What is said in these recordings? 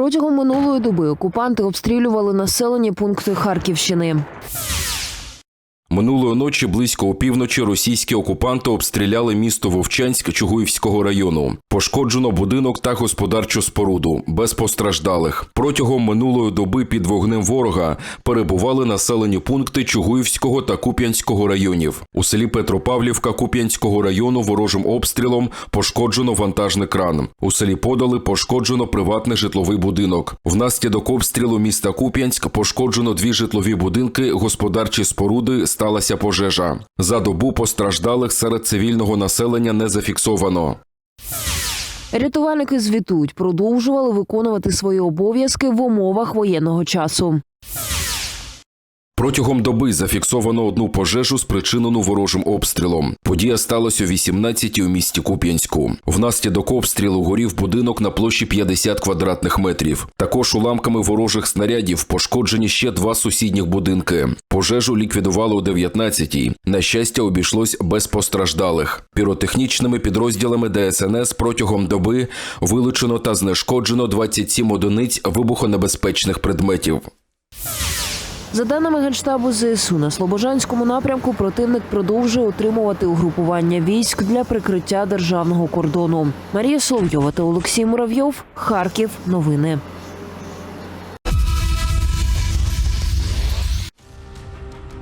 Протягом минулої доби окупанти обстрілювали населені пункти Харківщини. Минулої ночі близько опівночі російські окупанти обстріляли місто Вовчанськ Чугуївського району. Пошкоджено будинок та господарчу споруду без постраждалих. Протягом минулої доби під вогнем ворога перебували населені пункти Чугуївського та Куп'янського районів. У селі Петропавлівка Куп'янського району ворожим обстрілом пошкоджено вантажний кран. У селі Подали пошкоджено приватний житловий будинок. Внаслідок обстрілу міста Куп'янськ пошкоджено дві житлові будинки, господарчі споруди. Сталася пожежа. За добу постраждалих серед цивільного населення не зафіксовано. Рятувальники звітують, продовжували виконувати свої обов'язки в умовах воєнного часу. Протягом доби зафіксовано одну пожежу, спричинену ворожим обстрілом. Подія сталася о 18 у місті Куп'янську. Внаслідок обстрілу горів будинок на площі 50 квадратних метрів. Також уламками ворожих снарядів пошкоджені ще два сусідніх будинки. Пожежу ліквідували о 19-й. На щастя, обійшлось без постраждалих. Піротехнічними підрозділами ДСНС протягом доби вилучено та знешкоджено 27 одиниць вибухонебезпечних предметів. За даними Генштабу ЗСУ, на Слобожанському напрямку противник продовжує отримувати угрупування військ для прикриття державного кордону. Марія Соловйова та Олексій Муравйов. Харків. Новини.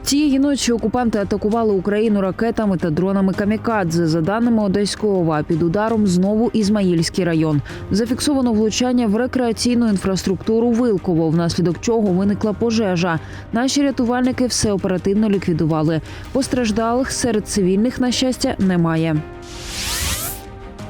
Цієї ночі окупанти атакували Україну ракетами та дронами камікадзе. За даними Одеського ОВА, під ударом знову Ізмаїльський район. Зафіксовано влучання в рекреаційну інфраструктуру Вилково, внаслідок чого виникла пожежа. Наші рятувальники все оперативно ліквідували. Постраждалих серед цивільних, на щастя, немає.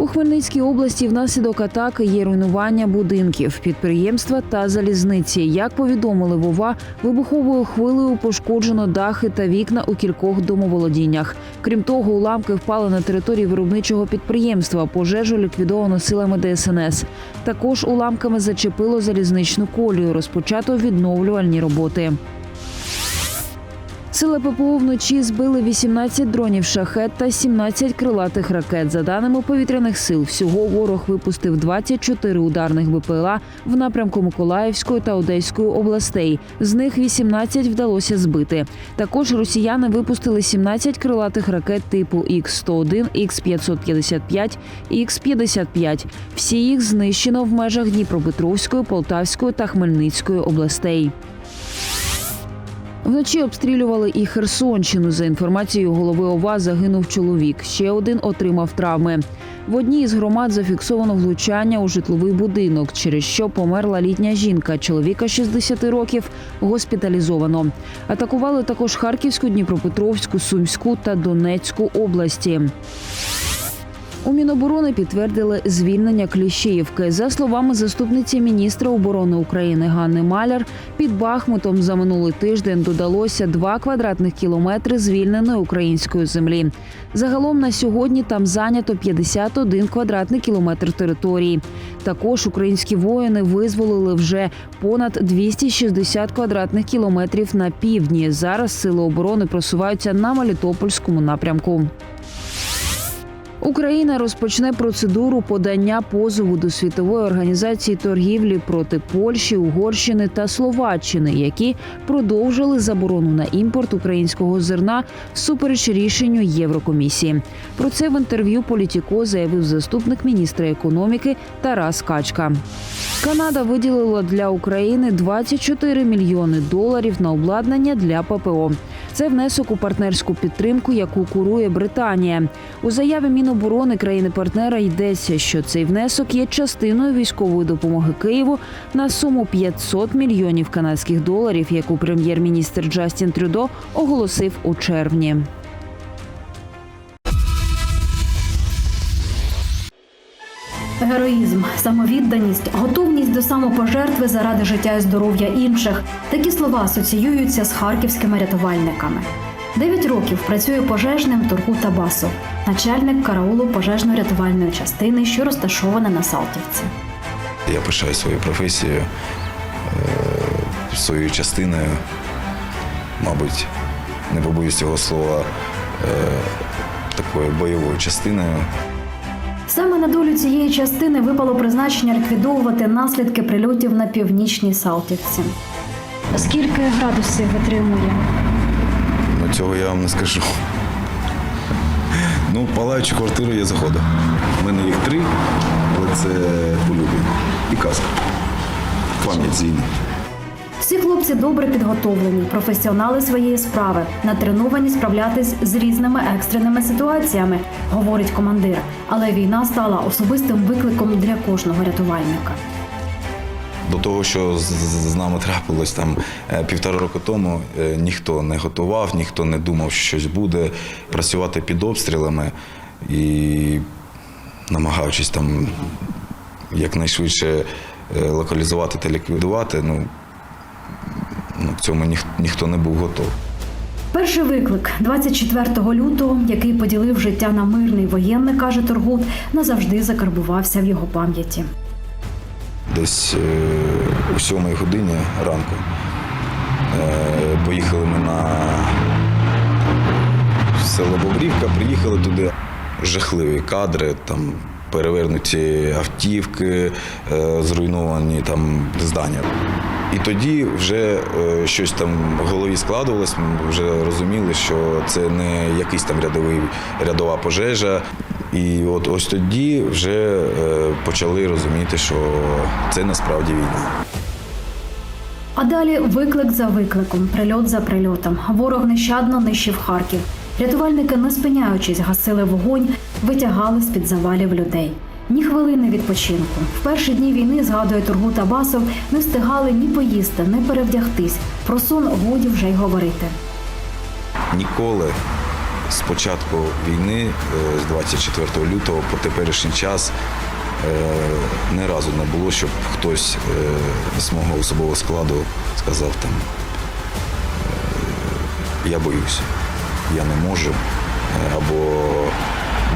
У Хмельницькій області внаслідок атаки є руйнування будинків, підприємства та залізниці. Як повідомили Вова, вибуховою хвилею пошкоджено дахи та вікна у кількох домоволодіннях. Крім того, уламки впали на території виробничого підприємства. Пожежу ліквідовано силами ДСНС. Також уламками зачепило залізничну колію. Розпочато відновлювальні роботи. Сили ППО вночі збили 18 дронів шахет та 17 крилатих ракет. За даними повітряних сил, всього ворог випустив 24 ударних БПЛА в напрямку Миколаївської та Одеської областей. З них 18 вдалося збити. Також росіяни випустили 17 крилатих ракет типу Х-101, Х-555 і Х-55. Всі їх знищено в межах Дніпропетровської, Полтавської та Хмельницької областей. Вночі обстрілювали і Херсонщину. За інформацією голови ОВА, загинув чоловік. Ще один отримав травми. В одній із громад зафіксовано влучання у житловий будинок, через що померла літня жінка. Чоловіка 60 років госпіталізовано. Атакували також Харківську, Дніпропетровську, Сумську та Донецьку області. У Міноборони підтвердили звільнення Кліщіївки. За словами заступниці міністра оборони України Ганни Маляр, під Бахмутом за минулий тиждень додалося 2 квадратних кілометри звільненої української землі. Загалом на сьогодні там зайнято 51 квадратний кілометр території. Також українські воїни визволили вже понад 260 квадратних кілометрів на півдні. Зараз сили оборони просуваються на Мелітопольському напрямку. Україна розпочне процедуру подання позову до світової організації торгівлі проти Польщі, Угорщини та Словаччини, які продовжили заборону на імпорт українського зерна всупереч рішенню Єврокомісії. Про це в інтерв'ю Політіко заявив заступник міністра економіки Тарас Качка. Канада виділила для України 24 мільйони доларів на обладнання для ППО. Це внесок у партнерську підтримку, яку курує Британія. У заяві Міноборони країни-партнера йдеться, що цей внесок є частиною військової допомоги Києву на суму 500 мільйонів канадських доларів, яку прем'єр-міністр Джастін Трюдо оголосив у червні. Героїзм, самовідданість, готовність до самопожертви заради життя і здоров'я інших. Такі слова асоціюються з харківськими рятувальниками. Дев'ять років працює пожежним Тургу Табасов, начальник караулу пожежно-рятувальної частини, що розташована на Салтівці. Я пишаю своєю професією, е, своєю частиною, мабуть, не побоюсь цього слова, е, такою бойовою частиною. Саме на долю цієї частини випало призначення ліквідовувати наслідки прильотів на північній Салтівці. Скільки градусів витримує? Цього я вам не скажу. Ну, в палаючу квартиру я заходив. У мене їх три, але це полюбі. І казка. Пам'ять з війни. Всі хлопці добре підготовлені, професіонали своєї справи, натреновані справлятись з різними екстреними ситуаціями, говорить командир. Але війна стала особистим викликом для кожного рятувальника. До того, що з- нами трапилось там е, півтора року тому, е, ніхто не готував, ніхто не думав, що щось буде. Працювати під обстрілами і намагаючись там якнайшвидше е, локалізувати та ліквідувати, ну, ну к цьому ніх, ніхто не був готовий. Перший виклик 24 лютого, який поділив життя на мирний воєнний, каже Торгут, назавжди закарбувався в його пам'яті. Десь е, о сьомій годині ранку е, поїхали ми на село Бобрівка, приїхали туди. Жахливі кадри, там перевернуті автівки, е, зруйновані там здання. І тоді вже щось там в голові складувалось, ми вже розуміли, що це не якийсь там рядовий, рядова пожежа. І от ось тоді вже е, почали розуміти, що це насправді війна. А далі виклик за викликом, прильот за прильотом. Ворог нещадно нищив Харків. Рятувальники, не спиняючись, гасили вогонь, витягали з-під завалів людей. Ні хвилини відпочинку. В перші дні війни, згадує Тургут Абасов, не встигали ні поїсти, ні перевдягтись. Про сон годі вже й говорити. Ніколи з початку війни, е, з 24 лютого по теперішній час, е, ні разу не було, щоб хтось е, з мого особового складу сказав там е, я боюся, я не можу, або,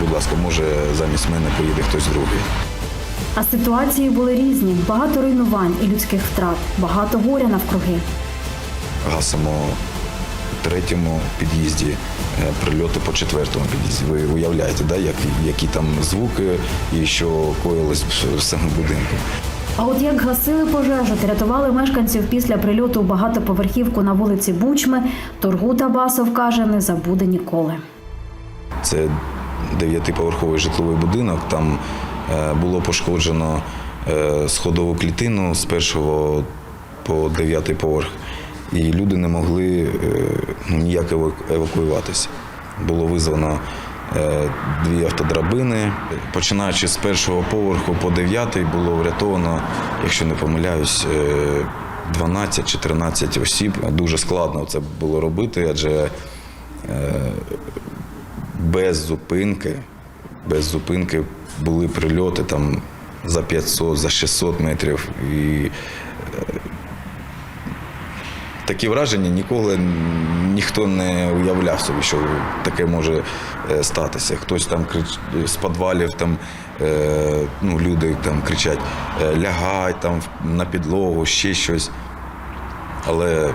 будь ласка, може замість мене поїде хтось другий. А ситуації були різні: багато руйнувань і людських втрат, багато горя навкруги. гасимо третьому під'їзді, е, прильоти по четвертому під'їзді. Ви уявляєте, да, як, які там звуки і що коїлось в- самому будинку. А от як гасили пожежу та рятували мешканців після прильоту у багатоповерхівку на вулиці Бучми, Торгут Абасов каже, не забуде ніколи. Це дев'ятиповерховий житловий будинок. Там е, було пошкоджено е, сходову клітину з першого по дев'ятий поверх. І люди не могли е, ну, ніяк евакуюватися. Було визвано е, дві автодрабини. Починаючи з першого поверху по дев'ятий було врятовано, якщо не помиляюсь, е, 12 чи 13 осіб. Дуже складно це було робити, адже без зупинки, без зупинки були прильоти там за 500, за 600 метрів. І е, такі враження ніколи ніхто не уявляв собі, що таке може е, статися. Хтось там крич... з підвалів там, е, ну, люди там кричать е, лягай там на підлогу, ще щось. Але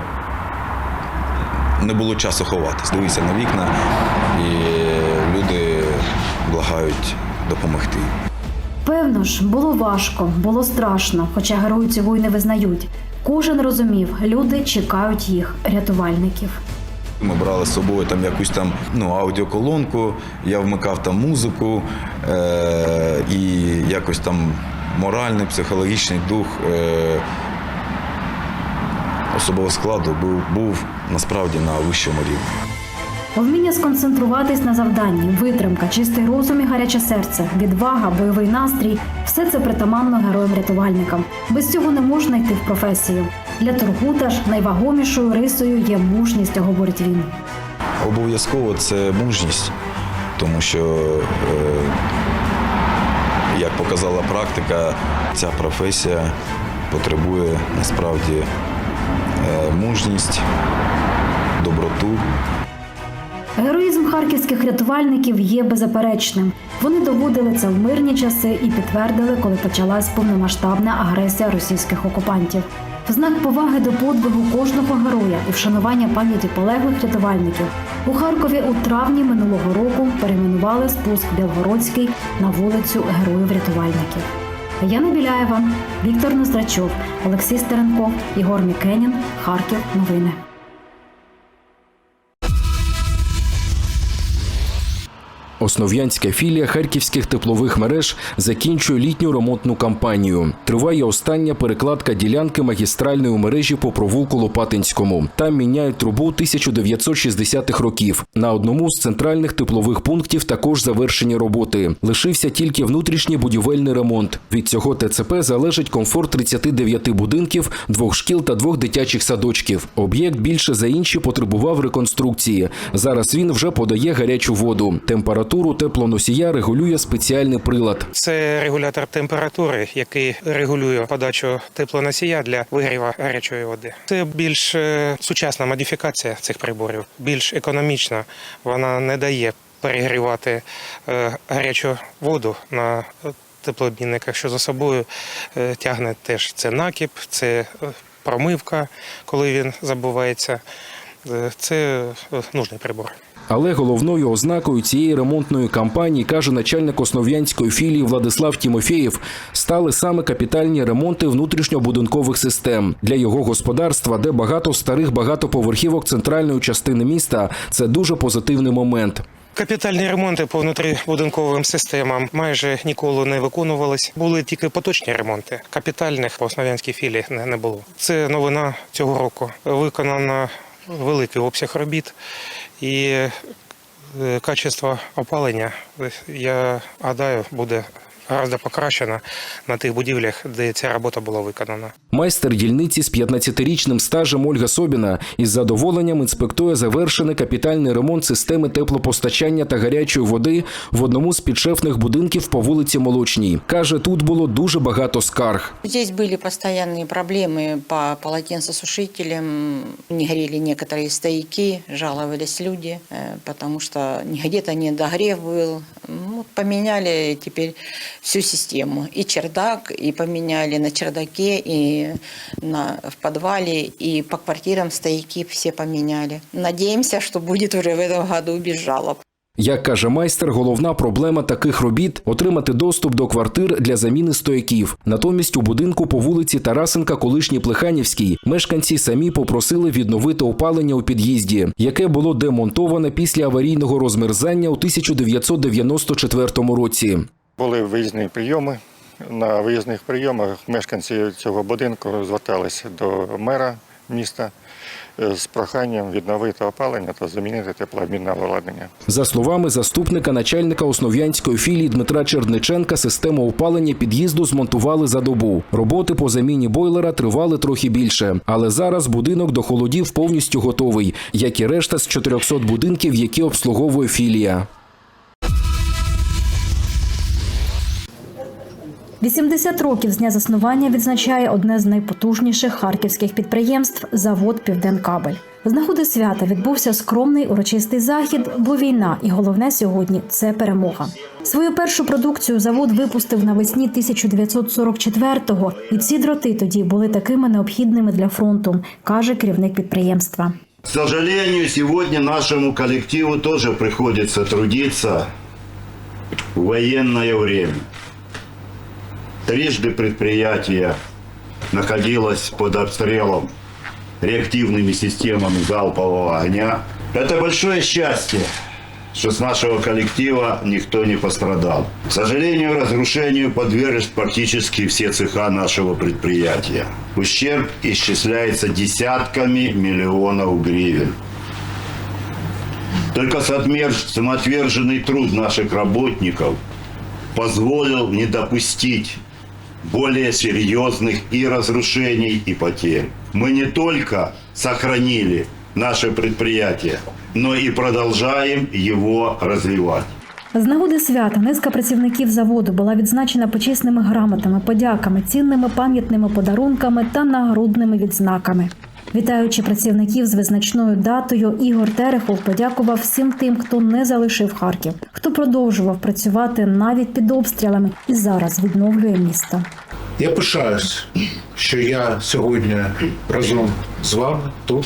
не було часу ховатись. Дивися на вікна, і люди благають допомогти. Певно ж, було важко, було страшно, хоча герої цього й не визнають. Кожен розумів, люди чекають їх, рятувальників. Ми брали з собою там якусь там ну, аудіоколонку, я вмикав там музику е- і якось там моральний, психологічний дух е- особового складу був, був насправді на вищому рівні. Вміння сконцентруватись на завданні, витримка, чистий розум і гаряче серце, відвага, бойовий настрій все це притаманно героям-рятувальникам. Без цього не можна йти в професію. Для Тургута ж найвагомішою рисою є мужність, говорить він. Обов'язково це мужність, тому що, е, як показала практика, ця професія потребує насправді е, мужність, доброту. Героїзм харківських рятувальників є беззаперечним. Вони доводили це в мирні часи і підтвердили, коли почалась повномасштабна агресія російських окупантів. В знак поваги до подвигу кожного героя і вшанування пам'яті полеглих рятувальників у Харкові у травні минулого року перейменували спуск Білгородський на вулицю Героїв-рятувальників. Яна Біляєва, Віктор Ноздрачов, Олексій Стеренков, Ігор Мікенін, Харків. Новини. Основ'янська філія харківських теплових мереж закінчує літню ремонтну кампанію. Триває остання перекладка ділянки магістральної мережі по провулку Лопатинському. Там міняють трубу 1960-х років. На одному з центральних теплових пунктів також завершені роботи. Лишився тільки внутрішній будівельний ремонт. Від цього ТЦП залежить комфорт 39 будинків, двох шкіл та двох дитячих садочків. Об'єкт більше за інші потребував реконструкції. Зараз він вже подає гарячу воду. Температуру теплоносія регулює спеціальний прилад. Це регулятор температури, який регулює подачу теплоносія для вигріва гарячої води. Це більш е, сучасна модифікація цих приборів, більш економічна. Вона не дає перегрівати е, гарячу воду на теплообмінниках, що за собою е, тягне теж це накіп, це промивка, коли він забувається. Це нужний прибор. Але головною ознакою цієї ремонтної кампанії, каже начальник основ'янської філії Владислав Тімофєєв, стали саме капітальні ремонти внутрішньобудинкових систем для його господарства, де багато старих багатоповерхівок центральної частини міста. Це дуже позитивний момент. Капітальні ремонти по внутрібудинковим системам майже ніколи не виконувались. Були тільки поточні ремонти. Капітальних по основ'янській філії не, було. Це новина цього року. Виконано великий обсяг робіт і е, качество опалення, е, я гадаю, буде гораздо покращено на тих будівлях, де ця робота була виконана. Майстер дільниці з 15-річним стажем Ольга Собіна із задоволенням інспектує завершений капітальний ремонт системи теплопостачання та гарячої води в одному з підшефних будинків по вулиці Молочній. Каже, тут було дуже багато скарг. Здесь были постоянные проблемы по полотенцесушителям. Не горели некоторые стояки, жаловались люди, э, потому что где-то недогрев был. Ну, вот поменяли теперь всю систему. И чердак, и поменяли на чердаке, и на, в подвале, и по квартирам стояки все поменяли. Надеемся, что будет уже в этом году без жалоб. Як каже майстер, головна проблема таких робіт отримати доступ до квартир для заміни стояків. Натомість у будинку по вулиці Тарасенка, колишній Плеханівській, мешканці самі попросили відновити опалення у під'їзді, яке було демонтоване після аварійного розмерзання у 1994 році. Були виїзні прийоми. На виїзних прийомах мешканці цього будинку зверталися до мера міста е, з проханням відновити опалення та замінити теплообмінне обладнання. За словами заступника начальника основ'янської філії Дмитра Черниченка, систему опалення під'їзду змонтували за добу. Роботи по заміні бойлера тривали трохи більше, але зараз будинок до холодів повністю готовий, як і решта з 400 будинків, які обслуговує філія. 80 років з дня заснування відзначає одне з найпотужніших харківських підприємств завод Південкабель. З нагоди свята відбувся скромний урочистий захід, бо війна, і головне сьогодні це перемога. Свою першу продукцію завод випустив навесні 1944-го, і ці дроти тоді були такими необхідними для фронту, каже керівник підприємства. К сожалению, сегодня нашему коллективу тоже приходится трудиться в военное время. Трижды предприятие находилось под обстрелом реактивными системами залпового огня. Это большое счастье, что с нашего коллектива никто не пострадал. К сожалению, разрушению подверглись практически все цеха нашего предприятия. Ущерб исчисляется десятками миллионов гривен. Только самоотверженный труд наших работников позволил не допустить более серьезных и разрушений, и потерь. Мы не только сохранили наше предприятие, но и продолжаем его развивать. З нагоди свята низка працівників заводу була відзначена почесними грамотами, подяками, цінними пам'ятними подарунками та нагрудними відзнаками. Вітаючи працівників з визначною датою, Ігор Терехов подякував всім тим, хто не залишив Харків, хто продовжував працювати навіть під обстрілами і зараз відновлює місто. Я пишаюсь, що я сьогодні разом з вами тут,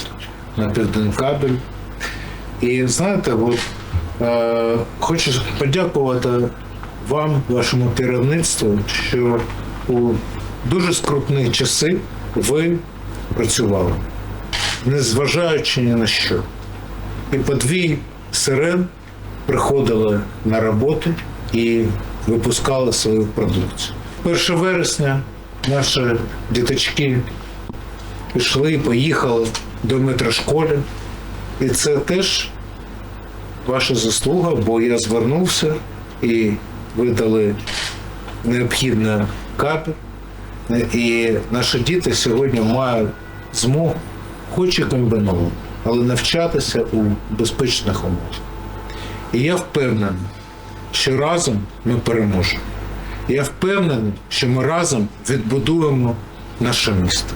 на Південкабель. І знаєте, от, е, хочу подякувати вам, вашому керівництву, що у дуже скрутні часи ви працювали, незважаючи ні на що. І по дві сирен приходили на роботу і випускали свою продукцію. 1 вересня наші діточки пішли, поїхали до метрошколи. І це теж ваша заслуга, бо я звернувся і видали необхідне капі. І наші діти сьогодні мають змогу, хоч і але навчатися у безпечних умовах. І я впевнений, що разом ми переможемо. Я впевнений, що ми разом відбудуємо наше місто.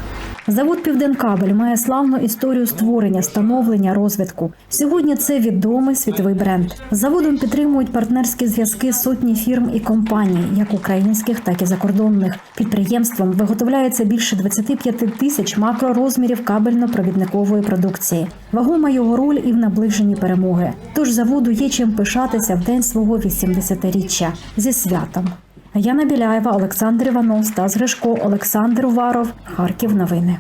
Завод Південкабель має славну історію створення, становлення, розвитку. Сьогодні це відомий світовий бренд. Заводом підтримують партнерські зв'язки сотні фірм і компаній, як українських, так і закордонних. Підприємством виготовляється більше 25 тисяч макророзмірів кабельно-провідникової продукції. Вагома його роль і в наближенні перемоги. Тож заводу є чим пишатися в день свого 80-річчя зі святом. Яна Біляєва, Олександр Іванов, Стас Гришко, Олександр Уваров. Харків. Новини.